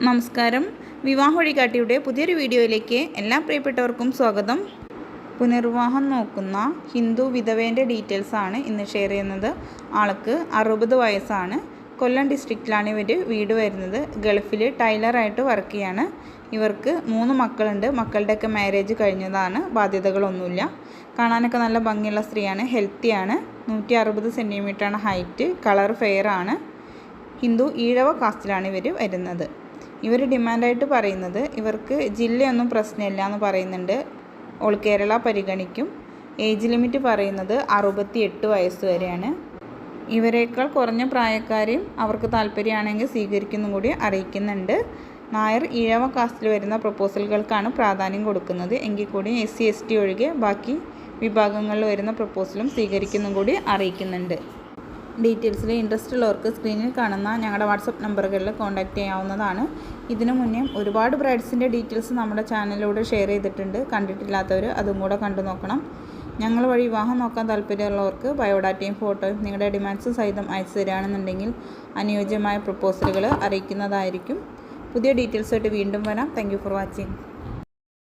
നമസ്കാരം. വിവാഹ വഴികാട്ടിയുടെ പുതിയൊരു വീഡിയോയിലേക്ക് എല്ലാ പ്രിയപ്പെട്ടവർക്കും സ്വാഗതം. പുനർവിവാഹം നോക്കുന്ന ഹിന്ദു വിധവേന്റെ ഡീറ്റെയിൽസാണ് ഇന്ന് ഷെയർ ചെയ്യുന്നത്. ആൾക്ക് അറുപത് വയസ്സാണ്. കൊല്ലം ഡിസ്ട്രിക്റ്റിലാണ് ഇവർ വീട് വരുന്നത്. ഗൾഫിൽ ടൈലറായിട്ട് വർക്ക് ചെയ്യാണ്. ഇവർക്ക് മൂന്ന് മക്കളുണ്ട്. മക്കളുടെയൊക്കെ മാരേജ് കഴിഞ്ഞതാണ്. ബാധ്യതകളൊന്നുമില്ല. കാണാനൊക്കെ നല്ല ഭംഗിയുള്ള സ്ത്രീയാണ്. ഹെൽത്തിയാണ് നൂറ്റി അറുപത് സെന്റിമീറ്ററാണ് ഹൈറ്റ് കളർ ഫെയർ ആണ്. ഹിന്ദു ഈഴവ കാസ്റ്റിലാണ് ഇവർ വരുന്നത്. ഇവർ ഡിമാൻഡായിട്ട് പറയുന്നത് ഇവർക്ക് ജില്ലയൊന്നും പ്രശ്നമില്ല എന്ന് പറയുന്നുണ്ട്. ഓൾ കേരള പരിഗണിക്കും. ഏജ് ലിമിറ്റ് പറയുന്നത് അറുപത്തി എട്ട് വയസ്സ് വരെയാണ്. ഇവരെക്കാൾ കുറഞ്ഞ പ്രായക്കാരെയും അവർക്ക് താല്പര്യമാണെങ്കിൽ സ്വീകരിക്കുന്നു കൂടി അറിയിക്കുന്നുണ്ട്. നായർ ഈഴവ കാസ്റ്റിൽ വരുന്ന പ്രപ്പോസലുകൾക്കാണ് പ്രാധാന്യം കൊടുക്കുന്നത്. എങ്കിൽ കൂടി എസ് സി എസ് ടി ഒഴികെ ബാക്കി വിഭാഗങ്ങളിൽ വരുന്ന പ്രപ്പോസലും സ്വീകരിക്കുന്നു കൂടി അറിയിക്കുന്നുണ്ട്. ഡീറ്റെയിൽസിൽ ഇൻട്രസ്റ്റ് ഉള്ളവർക്ക് സ്ക്രീനിൽ കാണുന്ന ഞങ്ങളുടെ വാട്സപ്പ് നമ്പറുകളിൽ കോൺടാക്റ്റ് ചെയ്യാവുന്നതാണ്. ഇതിനു മുന്നേ ഒരുപാട് ബ്രൈഡ്സിന്റെ ഡീറ്റെയിൽസ് നമ്മുടെ ചാനലിലൂടെ ഷെയർ ചെയ്തിട്ടുണ്ട്. കണ്ടിട്ടില്ലാത്തവർ അതും കൂടെ കണ്ടു നോക്കണം. ഞങ്ങൾ വഴി വിവാഹം നോക്കാൻ താല്പര്യമുള്ളവർക്ക് ബയോഡാറ്റയും ഫോട്ടോയും നിങ്ങളുടെ ഡിമാൻഡ്സ് സഹിതം അയച്ചു തരികയാണെന്നുണ്ടെങ്കിൽ അനുയോജ്യമായ പ്രപ്പോസലുകൾ അറിയിക്കുന്നതായിരിക്കും. പുതിയ ഡീറ്റെയിൽസായിട്ട് വീണ്ടും വരാം. Thank for watching.